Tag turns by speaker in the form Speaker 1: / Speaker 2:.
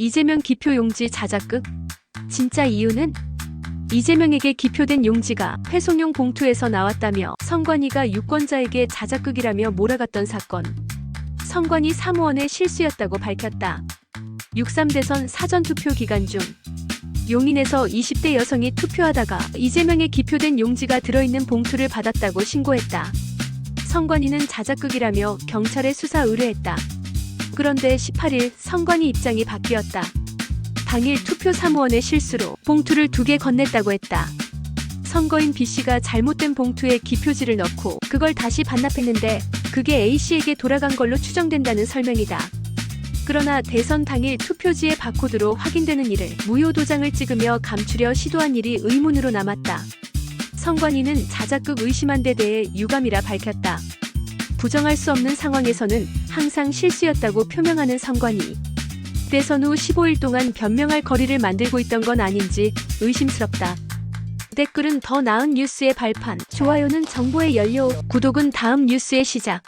Speaker 1: 이재명 기표 용지 자작극? 진짜 이유는? 이재명에게 기표된 용지가 회송용 봉투에서 나왔다며 성관이가 유권자에게 자작극이라며 몰아갔던 사건. 성관이 사무원의 실수였다고 밝혔다. 6.3 대선 사전투표 기간 중 용인에서 20대 여성이 투표하다가 이재명의 기표된 용지가 들어있는 봉투를 받았다고 신고했다. 성관이는 자작극이라며 경찰에 수사 의뢰했다. 그런데 18일 성관이 입장이 바뀌었다. 당일 투표 사무원의 실수로 봉투를 두 개 건넸다고 했다. 선거인 B씨가 잘못된 봉투에 기표지를 넣고 그걸 다시 반납했는데 그게 A씨에게 돌아간 걸로 추정된다는 설명이다. 그러나 대선 당일 투표지의 바코드로 확인되는 일을 무효 도장을 찍으며 감추려 시도한 일이 의문으로 남았다. 성관이는 자작극 의심한 데 대해 유감이라 밝혔다. 부정할 수 없는 상황에서는 항상 실수였다고 표명하는 성관이 대선 후 15일 동안 변명할 거리를 만들고 있던 건 아닌지 의심스럽다. 댓글은 더 나은 뉴스의 발판, 좋아요는 정보의 연료, 구독은 다음 뉴스의 시작.